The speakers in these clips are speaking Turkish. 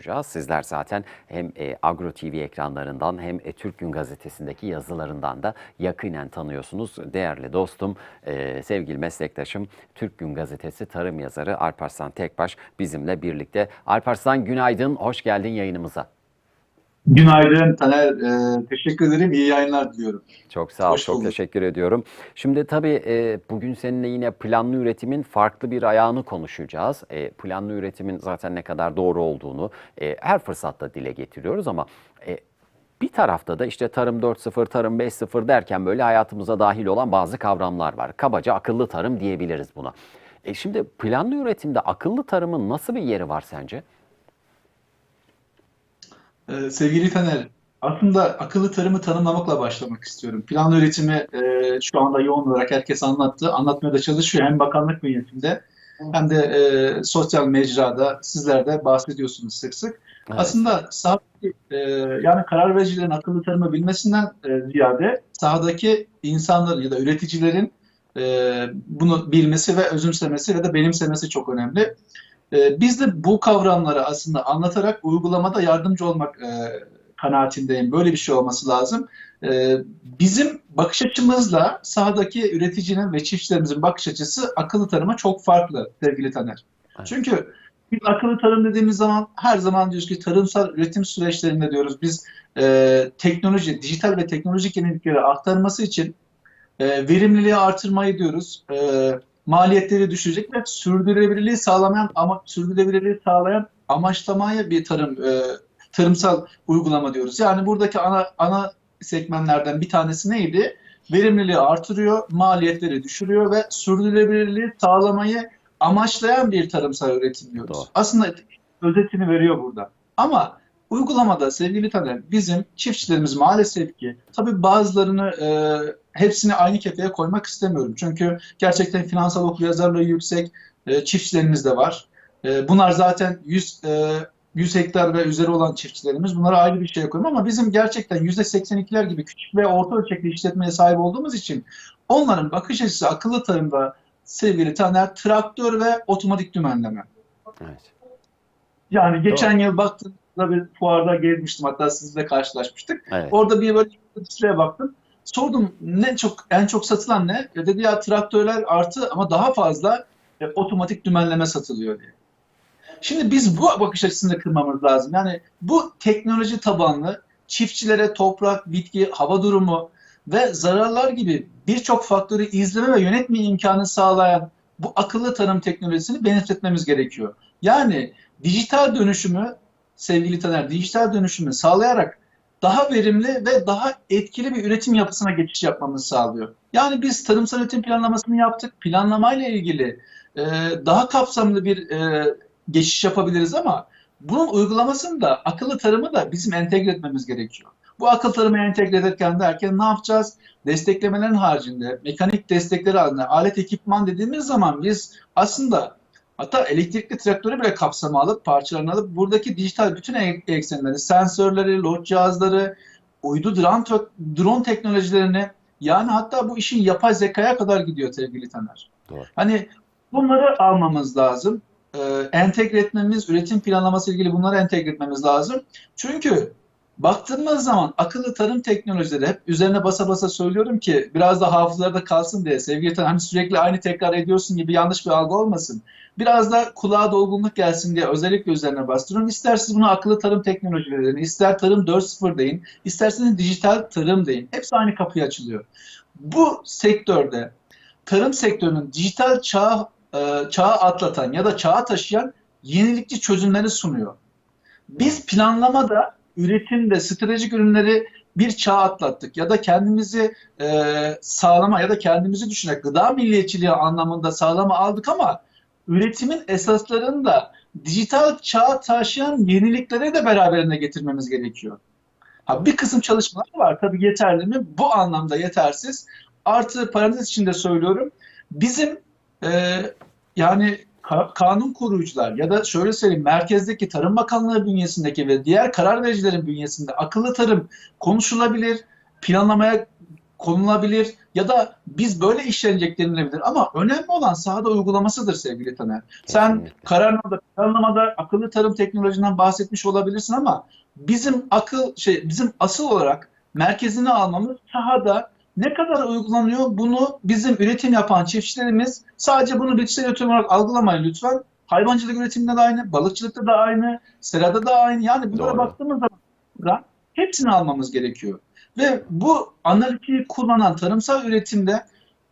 konuşacağız. Sizler zaten hem e, Agro TV ekranlarından hem e, Türk Gün Gazetesi'ndeki yazılarından da yakinen tanıyorsunuz. Değerli dostum, e, sevgili meslektaşım, Türk Gün Gazetesi tarım yazarı Alparslan Tekbaş bizimle birlikte. Alparslan günaydın, hoş geldin yayınımıza. Günaydın Taner. Ee, teşekkür ederim. İyi yayınlar diliyorum. Çok sağ ol, Hoş çok bulduk. teşekkür ediyorum. Şimdi tabii e, bugün seninle yine planlı üretimin farklı bir ayağını konuşacağız. E, planlı üretimin zaten ne kadar doğru olduğunu e, her fırsatta dile getiriyoruz ama e, bir tarafta da işte tarım 4.0, tarım 5.0 derken böyle hayatımıza dahil olan bazı kavramlar var. Kabaca akıllı tarım diyebiliriz buna. E, şimdi planlı üretimde akıllı tarımın nasıl bir yeri var sence? Ee, sevgili Taner, aslında akıllı tarımı tanımlamakla başlamak istiyorum. Planlı üretimi e, şu anda yoğun olarak herkes anlattı. Anlatmaya da çalışıyor. Hem bakanlık bünyesinde hem de e, sosyal mecrada sizler de bahsediyorsunuz sık sık. Evet. Aslında sahadaki, e, yani karar vericilerin akıllı tarımı bilmesinden e, ziyade sahadaki insanların ya da üreticilerin e, bunu bilmesi ve özümsemesi ve de benimsemesi çok önemli. E, biz de bu kavramları aslında anlatarak uygulamada yardımcı olmak e, kanaatindeyim. Böyle bir şey olması lazım. E, bizim bakış açımızla sahadaki üreticinin ve çiftçilerimizin bakış açısı akıllı tarıma çok farklı sevgili Taner. Evet. Çünkü biz akıllı tarım dediğimiz zaman her zaman diyoruz ki tarımsal üretim süreçlerinde diyoruz biz e, teknoloji, dijital ve teknolojik yenilikleri aktarması için e, verimliliği artırmayı diyoruz. E, maliyetleri düşürecek ve sürdürülebilirliği sağlamayan ama sürdürülebilirliği sağlayan amaçlamaya bir tarım e, tarımsal uygulama diyoruz. Yani buradaki ana ana segmentlerden bir tanesi neydi? Verimliliği artırıyor, maliyetleri düşürüyor ve sürdürülebilirliği sağlamayı amaçlayan bir tarımsal üretim diyoruz. Doğru. Aslında özetini veriyor burada. Ama uygulamada sevgili Taner bizim çiftçilerimiz maalesef ki tabii bazılarını e, hepsini aynı kefeye koymak istemiyorum. Çünkü gerçekten finansal okuryazarlığı yüksek e, çiftçilerimiz de var. E, bunlar zaten 100 e, 100 hektar ve üzeri olan çiftçilerimiz. Bunlara ayrı bir şey koyuyorum ama bizim gerçekten %82'ler gibi küçük ve orta ölçekli işletmeye sahip olduğumuz için onların bakış açısı akıllı tarımda sevgili Taner traktör ve otomatik dümenleme. Evet. Yani geçen yıl baktığımda bir fuarda gezmiştim hatta sizle karşılaşmıştık. Evet. Orada bir böyle baktım. Sordum ne çok en çok satılan ne? E dedi ya traktörler artı ama daha fazla e, otomatik dümenleme satılıyor diye. Şimdi biz bu bakış açısını kırmamız lazım. Yani bu teknoloji tabanlı çiftçilere toprak, bitki, hava durumu ve zararlar gibi birçok faktörü izleme ve yönetme imkanı sağlayan bu akıllı tarım teknolojisini benimsetmemiz gerekiyor. Yani dijital dönüşümü sevgili Taner, dijital dönüşümü sağlayarak daha verimli ve daha etkili bir üretim yapısına geçiş yapmamızı sağlıyor. Yani biz tarımsal üretim planlamasını yaptık. Planlamayla ilgili e, daha kapsamlı bir e, geçiş yapabiliriz ama bunun uygulamasını da akıllı tarımı da bizim entegre etmemiz gerekiyor. Bu akıllı tarımı entegre ederken derken ne yapacağız? Desteklemelerin haricinde mekanik destekleri halinde alet ekipman dediğimiz zaman biz aslında hatta elektrikli traktörü bile kapsama alıp parçalarını alıp buradaki dijital bütün e- eksenleri, sensörleri, load cihazları, uydu drone, drone teknolojilerini yani hatta bu işin yapay zekaya kadar gidiyor sevgili Taner. Doğru. Hani bunları almamız lazım. Ee, entegre etmemiz, üretim planlaması ilgili bunları entegre etmemiz lazım. Çünkü baktığımız zaman akıllı tarım teknolojileri hep üzerine basa basa söylüyorum ki biraz da hafızalarda kalsın diye sevgili Taner hani sürekli aynı tekrar ediyorsun gibi yanlış bir algı olmasın. Biraz da kulağa dolgunluk gelsin diye özellikle üzerine bastırıyorum. İster siz bunu akıllı tarım teknolojileri deyin, ister tarım 4.0 deyin, isterseniz dijital tarım deyin. Hepsi aynı kapıyı açılıyor. Bu sektörde tarım sektörünün dijital çağ e, çağı atlatan ya da çağa taşıyan yenilikçi çözümleri sunuyor. Biz planlamada, üretimde, stratejik ürünleri bir çağ atlattık ya da kendimizi e, sağlama ya da kendimizi düşünerek gıda milliyetçiliği anlamında sağlama aldık ama üretimin esaslarını da dijital çağa taşıyan yeniliklere de beraberinde getirmemiz gerekiyor. Ha, bir kısım çalışmalar var. Tabii yeterli mi? Bu anlamda yetersiz. Artı parantez içinde söylüyorum. Bizim e, yani ka- kanun koruyucular ya da şöyle söyleyeyim merkezdeki Tarım Bakanlığı bünyesindeki ve diğer karar vericilerin bünyesinde akıllı tarım konuşulabilir, planlamaya konulabilir ya da biz böyle işlenecek denilebilir. Ama önemli olan sahada uygulamasıdır sevgili Taner. Sen kararnamada, planlamada akıllı tarım teknolojisinden bahsetmiş olabilirsin ama bizim akıl şey bizim asıl olarak merkezine almamız sahada ne kadar uygulanıyor bunu bizim üretim yapan çiftçilerimiz sadece bunu bitkisel üretim olarak algılamayın lütfen. Hayvancılık üretiminde de aynı, balıkçılıkta da aynı, serada da aynı. Yani bunlara Doğru. baktığımız zaman hepsini almamız gerekiyor. Ve bu analitiği kullanan tarımsal üretimde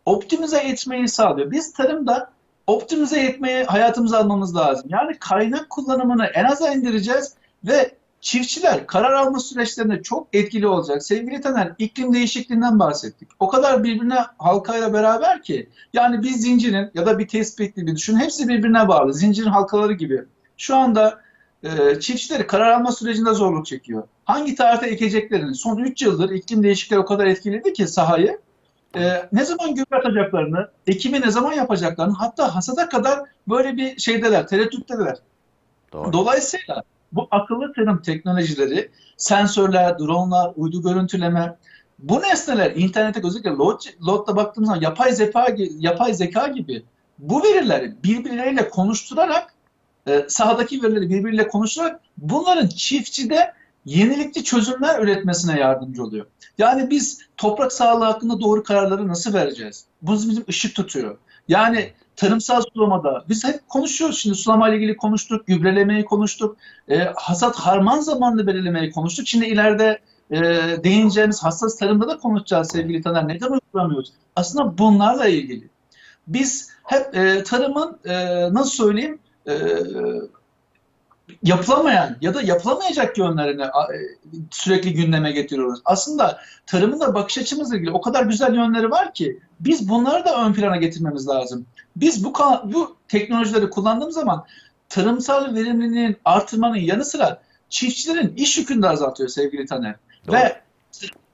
optimize etmeyi sağlıyor. Biz tarımda optimize etmeyi hayatımıza almamız lazım. Yani kaynak kullanımını en aza indireceğiz ve çiftçiler karar alma süreçlerinde çok etkili olacak. Sevgili Taner, iklim değişikliğinden bahsettik. O kadar birbirine halkayla beraber ki yani bir zincirin ya da bir tespit gibi düşün hepsi birbirine bağlı. Zincirin halkaları gibi. Şu anda e, çiftçileri karar alma sürecinde zorluk çekiyor. Hangi tarihte ekeceklerini son 3 yıldır iklim değişikliği o kadar etkiledi ki sahayı. E, ne zaman gübre atacaklarını, ekimi ne zaman yapacaklarını hatta hasada kadar böyle bir şeydeler, tereddütteler. Doğru. Dolayısıyla bu akıllı tarım teknolojileri, sensörler, dronlar, uydu görüntüleme, bu nesneler internete özellikle Lot, Lot'ta baktığımız zaman yapay zeka, yapay zeka gibi bu verileri birbirleriyle konuşturarak e, sahadaki verileri birbiriyle konuşturarak bunların çiftçide yenilikçi çözümler üretmesine yardımcı oluyor. Yani biz toprak sağlığı hakkında doğru kararları nasıl vereceğiz? Bu bizim ışık tutuyor. Yani tarımsal sulamada biz hep konuşuyoruz şimdi sulama ile ilgili konuştuk, gübrelemeyi konuştuk, e, hasat harman zamanını belirlemeyi konuştuk. Şimdi ileride e, değineceğimiz hassas tarımda da konuşacağız sevgili Taner. Neden uygulamıyoruz? Aslında bunlarla ilgili. Biz hep e, tarımın e, nasıl söyleyeyim e, yapılamayan ya da yapılamayacak yönlerini e, sürekli gündeme getiriyoruz. Aslında tarımın da bakış açımızla ilgili o kadar güzel yönleri var ki biz bunları da ön plana getirmemiz lazım. Biz bu bu teknolojileri kullandığımız zaman tarımsal verimliliğin artırmanın yanı sıra çiftçilerin iş yükünü de azaltıyor sevgili Taner. Doğru. Ve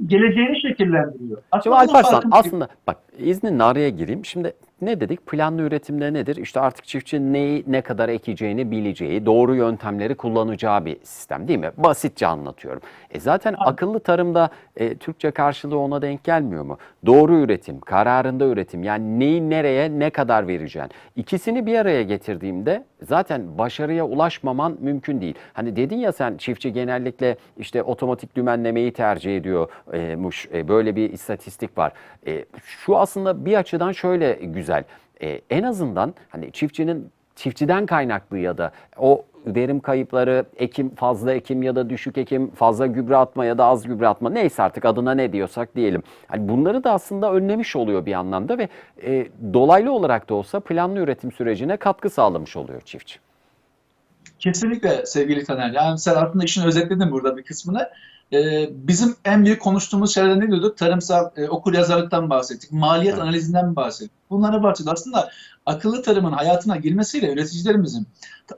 geleceğini şekillendiriyor. Şimdi Aslında bunun Alparslan aslında bak izninle araya gireyim. Şimdi ne dedik? Planlı üretimde nedir? İşte artık çiftçi neyi ne kadar ekeceğini bileceği, doğru yöntemleri kullanacağı bir sistem değil mi? Basitçe anlatıyorum. E zaten akıllı tarımda e, Türkçe karşılığı ona denk gelmiyor mu? Doğru üretim, kararında üretim. Yani neyi nereye ne kadar vereceksin? İkisini bir araya getirdiğimde zaten başarıya ulaşmaman mümkün değil. Hani dedin ya sen çiftçi genellikle işte otomatik dümenlemeyi tercih ediyormuş. E, böyle bir istatistik var. E, şu aslında bir açıdan şöyle güzel. E, en azından hani çiftçinin çiftçiden kaynaklı ya da o verim kayıpları, ekim fazla ekim ya da düşük ekim, fazla gübre atma ya da az gübre atma neyse artık adına ne diyorsak diyelim. Hani bunları da aslında önlemiş oluyor bir anlamda ve e, dolaylı olarak da olsa planlı üretim sürecine katkı sağlamış oluyor çiftçi. Kesinlikle sevgili Taner. Yani sen aslında işin özetledin burada bir kısmını. Ee, bizim en büyük konuştuğumuz şeylerden ne diyorduk? Tarımsal e, okur yazarlıktan bahsettik. Maliyet Evet. analizinden bahsettik. Bunlara bahsettik. Aslında akıllı tarımın hayatına girmesiyle üreticilerimizin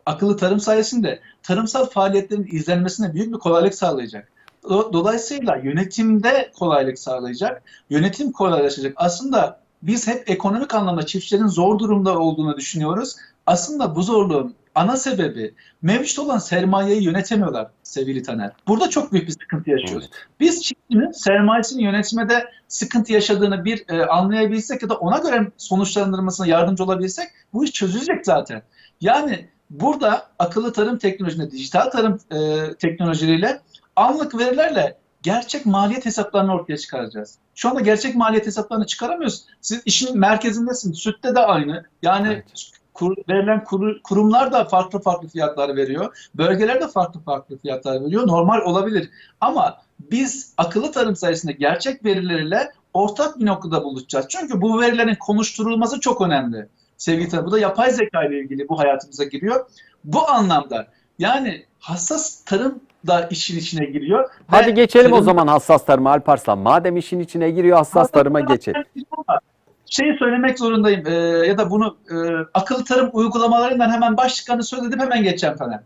akıllı tarım sayesinde tarımsal faaliyetlerin izlenmesine büyük bir kolaylık sağlayacak. Do- Dolayısıyla yönetimde kolaylık sağlayacak. Yönetim kolaylaşacak. Aslında biz hep ekonomik anlamda çiftçilerin zor durumda olduğunu düşünüyoruz. Aslında bu zorluğun ana sebebi mevcut olan sermayeyi yönetemiyorlar sevgili Taner. Burada çok büyük bir sıkıntı yaşıyoruz. Evet. Biz çiftçinin sermayesini yönetmede sıkıntı yaşadığını bir e, anlayabilsek ya da ona göre sonuçlandırmasına yardımcı olabilsek bu iş çözülecek zaten. Yani burada akıllı tarım teknolojisinde, dijital tarım e, teknolojileriyle anlık verilerle gerçek maliyet hesaplarını ortaya çıkaracağız. Şu anda gerçek maliyet hesaplarını çıkaramıyoruz. Siz işin merkezindesiniz. Sütte de aynı. Yani Evet. Kur, verilen kuru- kurumlar da farklı farklı fiyatlar veriyor. Bölgeler de farklı farklı fiyatlar veriyor. Normal olabilir. Ama biz akıllı tarım sayesinde gerçek verilerle ortak bir noktada buluşacağız. Çünkü bu verilerin konuşturulması çok önemli. Sevgili tarım, bu da yapay zeka ile ilgili bu hayatımıza giriyor. Bu anlamda yani hassas tarım da işin içine giriyor. Hadi Ve geçelim o tarım- zaman hassas tarıma Alparslan. Madem işin içine giriyor hassas tarıma geçelim. Şeyi söylemek zorundayım e, ya da bunu e, akıllı tarım uygulamalarından hemen başlıklarını söyledim hemen geçeceğim Taner.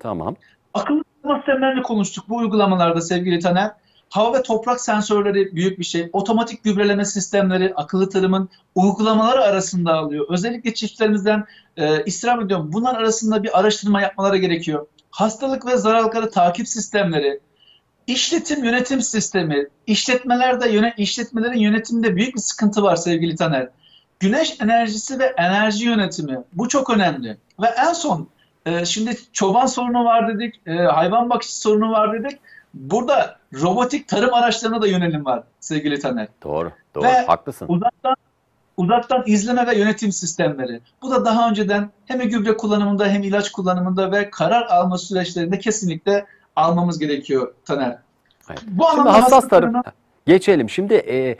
Tamam. Akıllı tarım sistemlerini konuştuk bu uygulamalarda sevgili Taner. Hava ve toprak sensörleri büyük bir şey. Otomatik gübreleme sistemleri akıllı tarımın uygulamaları arasında alıyor. Özellikle çiftçilerimizden e, istirham ediyorum. Bunlar arasında bir araştırma yapmaları gerekiyor. Hastalık ve zararlıkları takip sistemleri, işletim yönetim sistemi, işletmelerde yöne, işletmelerin yönetiminde büyük bir sıkıntı var sevgili Taner. Güneş enerjisi ve enerji yönetimi bu çok önemli. Ve en son e, şimdi çoban sorunu var dedik, e, hayvan bakışı sorunu var dedik. Burada robotik tarım araçlarına da yönelim var sevgili Taner. Doğru, doğru. Ve Haklısın. Uzaktan uzaktan izleme ve yönetim sistemleri. Bu da daha önceden hem gübre kullanımında hem ilaç kullanımında ve karar alma süreçlerinde kesinlikle almamız gerekiyor Taner. Evet. Bu Şimdi anlamda hassas tarım. hastalarına- Geçelim. Şimdi e,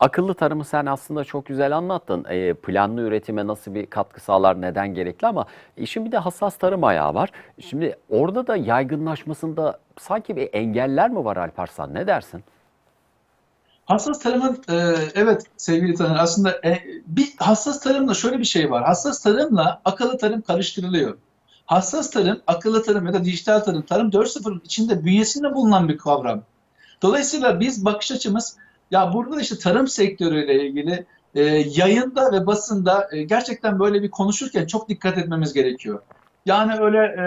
akıllı tarımı sen aslında çok güzel anlattın. E, planlı üretime nasıl bir katkı sağlar, neden gerekli ama işin bir de hassas tarım ayağı var. Şimdi orada da yaygınlaşmasında sanki bir engeller mi var Alparslan? Ne dersin? Hassas tarımın e, evet sevgili Taner aslında e, bir hassas tarımda şöyle bir şey var. Hassas tarımla akıllı tarım karıştırılıyor. Hassas tarım, akıllı tarım ya da dijital tarım, tarım 4.0'ın içinde bünyesinde bulunan bir kavram. Dolayısıyla biz bakış açımız ya burada da işte tarım sektörüyle ilgili e, yayında ve basında e, gerçekten böyle bir konuşurken çok dikkat etmemiz gerekiyor. Yani öyle e,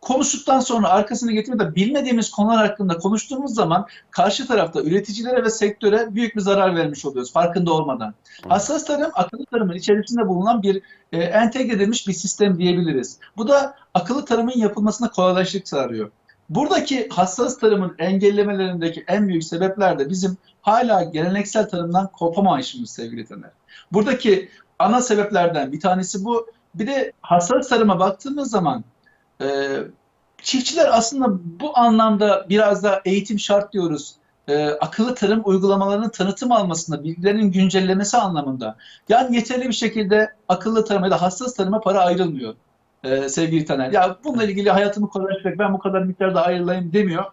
konuştuktan sonra arkasını getirip de bilmediğimiz konular hakkında konuştuğumuz zaman karşı tarafta üreticilere ve sektöre büyük bir zarar vermiş oluyoruz farkında olmadan. Hassas tarım akıllı tarımın içerisinde bulunan bir e, entegre edilmiş bir sistem diyebiliriz. Bu da akıllı tarımın yapılmasına kolaylaştık sağlıyor. Buradaki hassas tarımın engellemelerindeki en büyük sebepler de bizim hala geleneksel tarımdan kopamayışımız sevgili Taner. Buradaki ana sebeplerden bir tanesi bu. Bir de hassas tarıma baktığımız zaman e, çiftçiler aslında bu anlamda biraz da eğitim şart diyoruz. E, akıllı tarım uygulamalarının tanıtım almasında, bilgilerinin güncellemesi anlamında. Yani yeterli bir şekilde akıllı tarıma ya da hassas tarıma para ayrılmıyor e, sevgili Taner. Ya bununla ilgili hayatımı kolaylaştıracak ben bu kadar miktarda ayrılayım demiyor.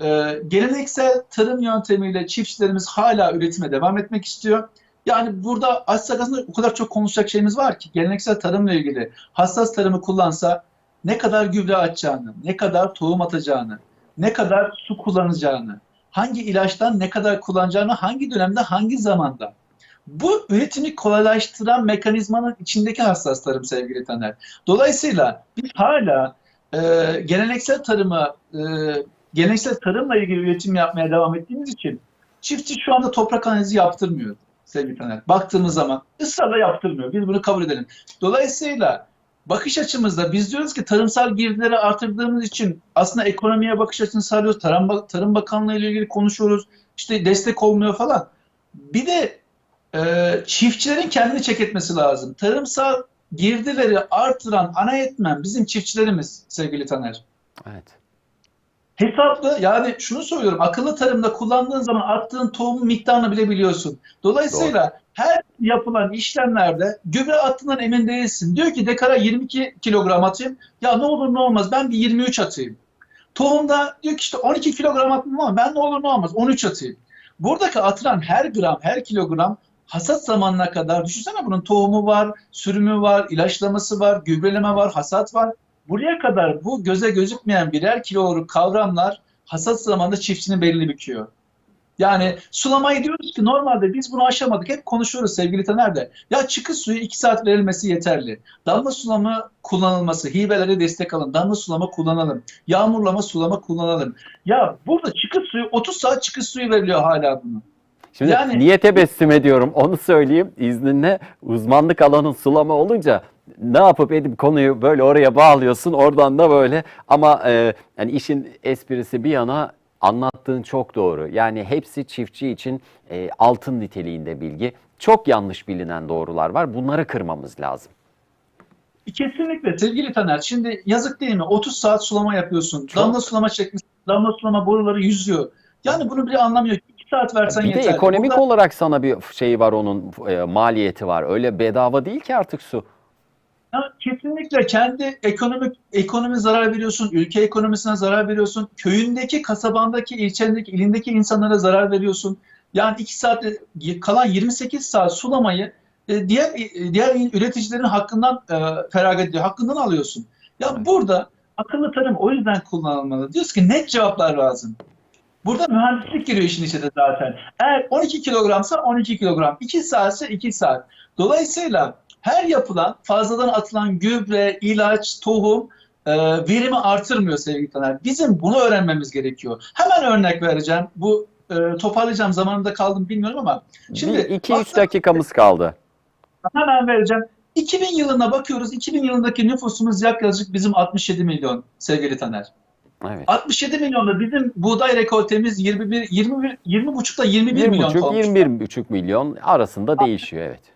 E, geleneksel tarım yöntemiyle çiftçilerimiz hala üretime devam etmek istiyor. Yani burada açsak aslında o kadar çok konuşacak şeyimiz var ki geleneksel tarımla ilgili hassas tarımı kullansa ne kadar gübre atacağını, ne kadar tohum atacağını, ne kadar su kullanacağını, hangi ilaçtan ne kadar kullanacağını, hangi dönemde, hangi zamanda. Bu üretimi kolaylaştıran mekanizmanın içindeki hassas tarım sevgili Taner. Dolayısıyla biz hala e, geleneksel tarıma, e, geleneksel tarımla ilgili üretim yapmaya devam ettiğimiz için çiftçi şu anda toprak analizi yaptırmıyor sevgili Taner. Baktığımız zaman ısrarla yaptırmıyor. Biz bunu kabul edelim. Dolayısıyla bakış açımızda biz diyoruz ki tarımsal girdileri artırdığımız için aslında ekonomiye bakış açısını sağlıyoruz. Tarım, Tarım Bakanlığı ile ilgili konuşuyoruz. İşte destek olmuyor falan. Bir de e, çiftçilerin kendini çek etmesi lazım. Tarımsal girdileri artıran ana etmen bizim çiftçilerimiz sevgili Taner. Evet. Hesaplı yani şunu söylüyorum akıllı tarımda kullandığın zaman attığın tohumun miktarını bile biliyorsun. Dolayısıyla her yapılan işlemlerde gübre attığından emin değilsin. Diyor ki dekara 22 kilogram atayım. Ya ne olur ne olmaz ben bir 23 atayım. Tohumda diyor ki işte 12 kilogram attım ama ben ne olur ne olmaz 13 atayım. Buradaki atılan her gram her kilogram hasat zamanına kadar düşünsene bunun tohumu var, sürümü var, ilaçlaması var, gübreleme var, hasat var. Buraya kadar bu göze gözükmeyen birer kiloluk kavramlar hasat zamanında çiftçinin belini büküyor. Yani sulamayı diyoruz ki normalde biz bunu aşamadık. Hep konuşuyoruz sevgili Taner de. Ya çıkış suyu 2 saat verilmesi yeterli. Damla sulama kullanılması, hibelere destek alın. Damla sulama kullanalım. Yağmurlama sulama kullanalım. Ya burada çıkış suyu 30 saat çıkış suyu veriliyor hala bunu. Şimdi Yani- niye tebessüm ediyorum onu söyleyeyim izninle uzmanlık alanın sulama olunca ne yapıp edip konuyu böyle oraya bağlıyorsun oradan da böyle ama e, yani işin esprisi bir yana anlattığın çok doğru. Yani hepsi çiftçi için e, altın niteliğinde bilgi. Çok yanlış bilinen doğrular var. Bunları kırmamız lazım. Kesinlikle sevgili Taner. Şimdi yazık değil mi? 30 saat sulama yapıyorsun. Çok. Damla sulama çekmişsin. Damla sulama boruları yüzüyor. Yani bunu bile anlamıyor. 2 saat versen Bir de yeterli. ekonomik Burada- olarak sana bir şeyi var onun e, maliyeti var. Öyle bedava değil ki artık su. Ya kesinlikle kendi ekonomik ekonomi zarar veriyorsun, ülke ekonomisine zarar veriyorsun, köyündeki, kasabandaki, ilçendeki, ilindeki insanlara zarar veriyorsun. Yani 2 saatte kalan 28 saat sulamayı e, diğer e, diğer üreticilerin hakkından e, feragat ediyor, hakkından alıyorsun. Ya Evet. burada akıllı tarım o yüzden kullanılmalı. Diyoruz ki net cevaplar lazım. Burada mühendislik giriyor işin içine zaten. Eğer 12 kilogramsa 12 kilogram, 2 saatse 2 saat. Dolayısıyla her yapılan fazladan atılan gübre, ilaç, tohum e, verimi artırmıyor sevgili Taner. Bizim bunu öğrenmemiz gerekiyor. Hemen örnek vereceğim. Bu e, toparlayacağım zamanımda kaldım bilmiyorum ama şimdi 2-3 baktığımız- dakikamız kaldı. Hemen vereceğim. 2000 yılına bakıyoruz. 2000 yılındaki nüfusumuz yaklaşık bizim 67 milyon sevgili Taner. Evet. 67 milyonda bizim buğday rekoltemiz 21 21 20 buçukta 21 milyon 1,5 ton. 21,5 milyon arasında değişiyor evet.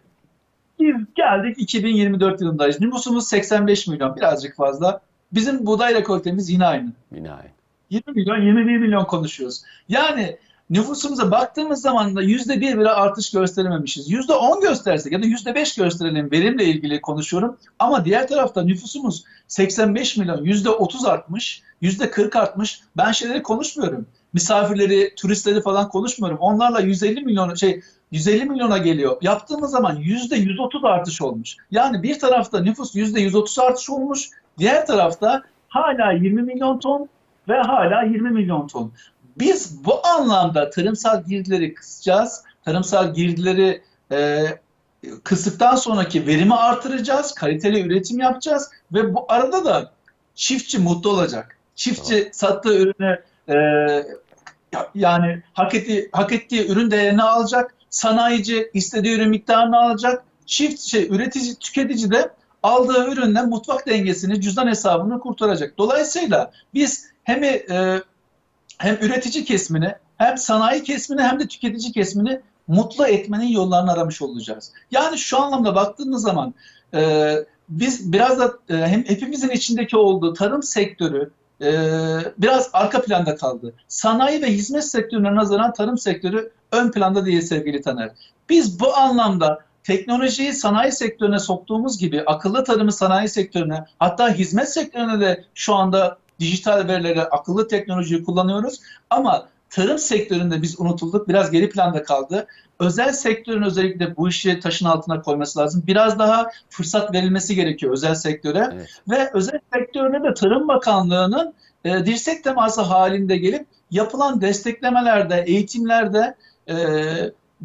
Biz geldik 2024 yılındayız. Nüfusumuz 85 milyon birazcık fazla. Bizim buğday rekoltemiz yine aynı. Binaen. 20 milyon 21 milyon konuşuyoruz. Yani nüfusumuza baktığımız zaman da yüzde bir bile artış gösterememişiz. Yüzde on göstersek ya da yüzde beş gösterelim verimle ilgili konuşuyorum. Ama diğer tarafta nüfusumuz 85 milyon yüzde 30 artmış, yüzde 40 artmış. Ben şeyleri konuşmuyorum. Misafirleri, turistleri falan konuşmuyorum. Onlarla 150 milyon şey 150 milyona geliyor. Yaptığımız zaman yüzde 130 artış olmuş. Yani bir tarafta nüfus yüzde 130 artış olmuş. Diğer tarafta hala 20 milyon ton ve hala 20 milyon ton. Biz bu anlamda tarımsal girdileri kısacağız. Tarımsal girdileri e, kıstıktan sonraki verimi artıracağız. Kaliteli üretim yapacağız. Ve bu arada da çiftçi mutlu olacak. Çiftçi sattığı ürünü e, ya- yani hak ettiği, hak ettiği ürün değerini alacak. Sanayici istediği ürün miktarını alacak. Çift şey, üretici, tüketici de aldığı üründen mutfak dengesini, cüzdan hesabını kurtaracak. Dolayısıyla biz hem e, hem üretici kesimini, hem sanayi kesimini hem de tüketici kesimini mutlu etmenin yollarını aramış olacağız. Yani şu anlamda baktığımız zaman e, biz biraz da e, hem hepimizin içindeki olduğu tarım sektörü biraz arka planda kaldı. Sanayi ve hizmet sektörüne nazaran tarım sektörü ön planda değil sevgili Taner. Biz bu anlamda teknolojiyi sanayi sektörüne soktuğumuz gibi akıllı tarımı sanayi sektörüne hatta hizmet sektörüne de şu anda dijital verileri, akıllı teknolojiyi kullanıyoruz. Ama tarım sektöründe biz unutulduk. Biraz geri planda kaldı. Özel sektörün özellikle bu işi taşın altına koyması lazım. Biraz daha fırsat verilmesi gerekiyor özel sektöre. Evet. Ve özel sektörüne de Tarım Bakanlığı'nın e, dirsek teması halinde gelip yapılan desteklemelerde, eğitimlerde e,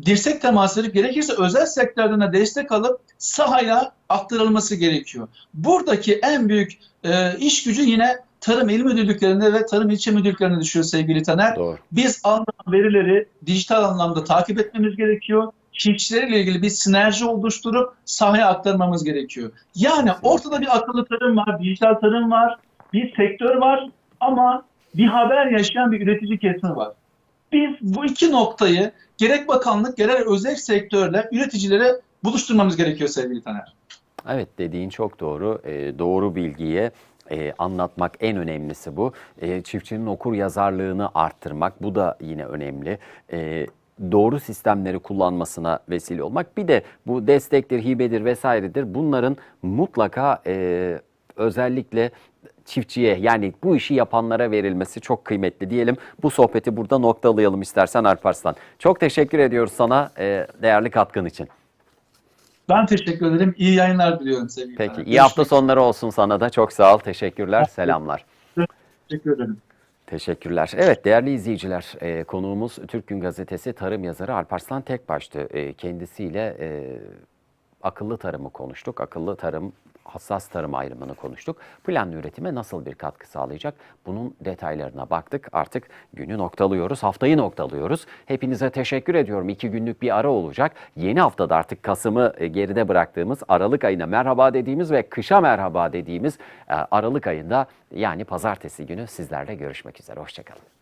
dirsek teması edip gerekirse özel sektörden de destek alıp sahaya aktarılması gerekiyor. Buradaki en büyük e, iş gücü yine tarım il müdürlüklerinde ve tarım ilçe müdürlüklerine düşüyor sevgili Taner. Doğru. Biz alınan verileri dijital anlamda takip etmemiz gerekiyor. Çiftçilerle ilgili bir sinerji oluşturup sahaya aktarmamız gerekiyor. Yani ortada bir akıllı tarım var, dijital tarım var, bir sektör var ama bir haber yaşayan bir üretici kesimi var. Biz bu iki noktayı gerek bakanlık gerek özel sektörle üreticilere buluşturmamız gerekiyor sevgili Taner. Evet dediğin çok doğru. Ee, doğru bilgiye e, anlatmak en önemlisi bu. E, çiftçinin okur yazarlığını arttırmak bu da yine önemli. E, doğru sistemleri kullanmasına vesile olmak. Bir de bu destektir, hibedir vesairedir. Bunların mutlaka e, özellikle çiftçiye yani bu işi yapanlara verilmesi çok kıymetli diyelim. Bu sohbeti burada noktalayalım istersen Alparslan. Çok teşekkür ediyoruz sana e, değerli katkın için. Ben teşekkür ederim. İyi yayınlar diliyorum sevgili Peki Taner. iyi hafta sonları olsun sana da. Çok sağ ol. Teşekkürler. Selamlar. Teşekkür ederim. Teşekkürler. Evet değerli izleyiciler e, konuğumuz Türk Gün Gazetesi tarım yazarı Alparslan Tekbaş'tı. E, kendisiyle e, akıllı tarımı konuştuk. Akıllı tarım, hassas tarım ayrımını konuştuk. Planlı üretime nasıl bir katkı sağlayacak? Bunun detaylarına baktık. Artık günü noktalıyoruz, haftayı noktalıyoruz. Hepinize teşekkür ediyorum. İki günlük bir ara olacak. Yeni haftada artık Kasım'ı e, geride bıraktığımız Aralık ayına merhaba dediğimiz ve kışa merhaba dediğimiz e, Aralık ayında yani pazartesi günü sizlerle görüşmek üzere. Hoşçakalın.